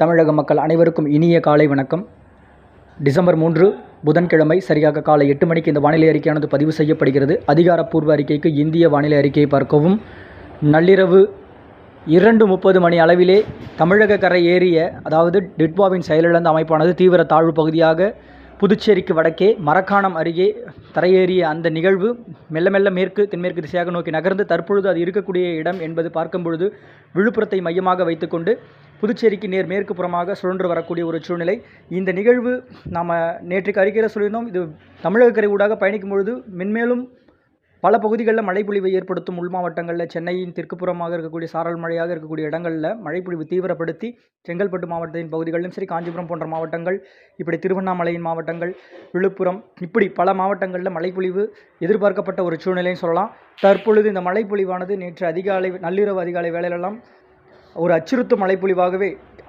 தமிழக மக்கள் அனைவருக்கும் இனிய காலை வணக்கம். டிசம்பர் மூன்று புதன்கிழமை சரியாக காலை எட்டு மணிக்கு இந்த வானிலை அறிக்கையானது பதிவு செய்யப்படுகிறது. அதிகாரப்பூர்வ அறிக்கைக்கு இந்திய வானிலை அறிக்கையை பார்க்கவும். நள்ளிரவு இரண்டு முப்பது மணி அளவிலே தமிழக கரை ஏறிய அதாவது டிட்வாவின் செயலிழந்த அமைப்பானது தீவிர தாழ்வு பகுதியாக புதுச்சேரிக்கு வடக்கே மரக்காணம் அருகே தரையேறிய அந்த நிகழ்வு மெல்ல மெல்ல மேற்கு தென்மேற்கு திசையாக நோக்கி நகர்ந்து தற்பொழுது அது இருக்கக்கூடிய இடம் என்பது பார்க்கும் பொழுது விழுப்புரத்தை மையமாக வைத்துக்கொண்டு புதுச்சேரிக்கு நேர் மேற்கு புறமாக சுழன்று வரக்கூடிய ஒரு சூழ்நிலை. இந்த நிகழ்வு நாம் நேற்றுக்கு அறிக்கையில் சொல்லியிருந்தோம். இது தமிழக கரை ஊடாக பயணிக்கும் பொழுது மென்மேலும் பல பகுதிகளில் மழைப்பொழிவை ஏற்படுத்தும் உள் மாவட்டங்களில் சென்னையின் தெற்குப்புறமாக இருக்கக்கூடிய சாரல் மழையாக இருக்கக்கூடிய இடங்களில் மழைப்பொழிவு தீவிரப்படுத்தி செங்கல்பட்டு மாவட்டத்தின் பகுதிகளிலும் சரி காஞ்சிபுரம் போன்ற மாவட்டங்கள் இப்படி திருவண்ணாமலையின் மாவட்டங்கள் விழுப்புரம் இப்படி பல மாவட்டங்களில் மழைப்பொழிவு எதிர்பார்க்கப்பட்ட ஒரு சூழ்நிலைன்னு சொல்லலாம். தற்பொழுது இந்த மழைப்பொழிவானது நேற்று அதிகாலை நள்ளிரவு அதிகாலை வேலையிலெல்லாம் ஒரு அச்சுறுத்தும் மழைப்பொழிவாகவே